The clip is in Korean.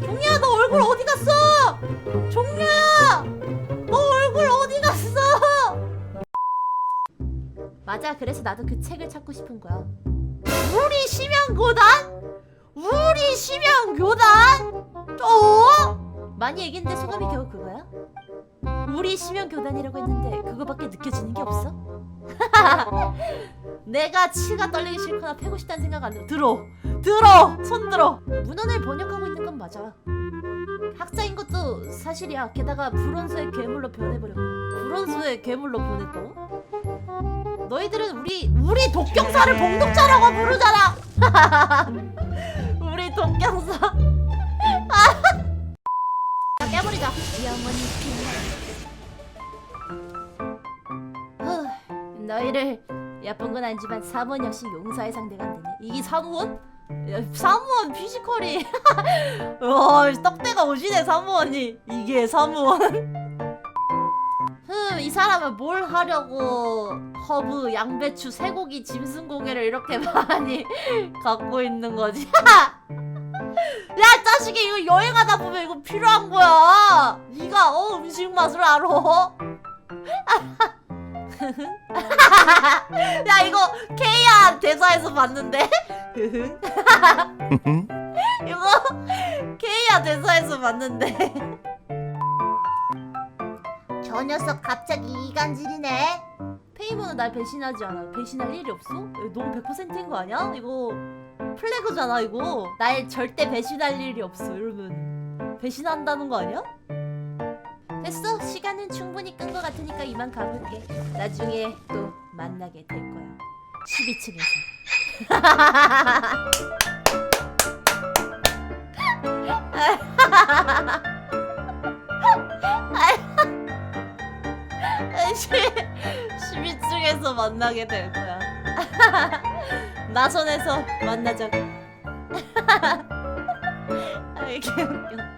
종려야 너 얼굴 어디 갔어? 종려야 너 얼굴 어디 갔어? 맞아 그래서 나도 그 책을 찾고 싶은 거야. 우리 심양교단? 우리 심양교단? 어? 많이 얘기했는데 소감이 겨우 그거야? 우리 심양교단이라고 했는데 그거밖에 느껴지는 게 없어? 내가 치가 떨리기 싫거나 패고 싶다는 생각 안 들어. 들어, 들어, 손 들어. 문헌을 번역하고 있는 건 맞아. 학자인 것도 사실이야. 게다가 불원수의 괴물로 변해버렸고. 불원수의 괴물로 변했다고? 너희들은 우리 우리 독경사를 봉독자라고 부르잖아. 우리 독경사. 자 깨버리자. 영원히 빛나. 너희를 예쁜 건 아니지만 사무원 역시 용서의 상대가 안 되네. 이게 사무원? 야, 사무원 피지컬이. 와 떡대가 오시네 사무원이. 이게 사무원. 흠 이 사람은 뭘 하려고 허브 양배추 쇠고기 짐승고개를 이렇게 많이 갖고 있는 거지? 야 자식이 이거 여행하다 보면 이거 필요한 거야. 네가 어 음식 맛을 알아 야 이거 케이야 대사에서 봤는데 이거 케이야 대사에서 봤는데 저 녀석 갑자기 이간질이네 페이머는 날 배신하지 않아 배신할 일이 없어? 이거 너무 100%인 거 아니야? 이거 플래그잖아 이거 날 절대 배신할 일이 없어 이러면 배신한다는 거 아니야? 됐어 시간은 충분히 끈거 같으니까 이만 가볼게 나중에 또 만나게 될 거야 12층에서 시 12층에서 만나게 될 거야. 나선에서 만나자고. 아, 이게 웃겨.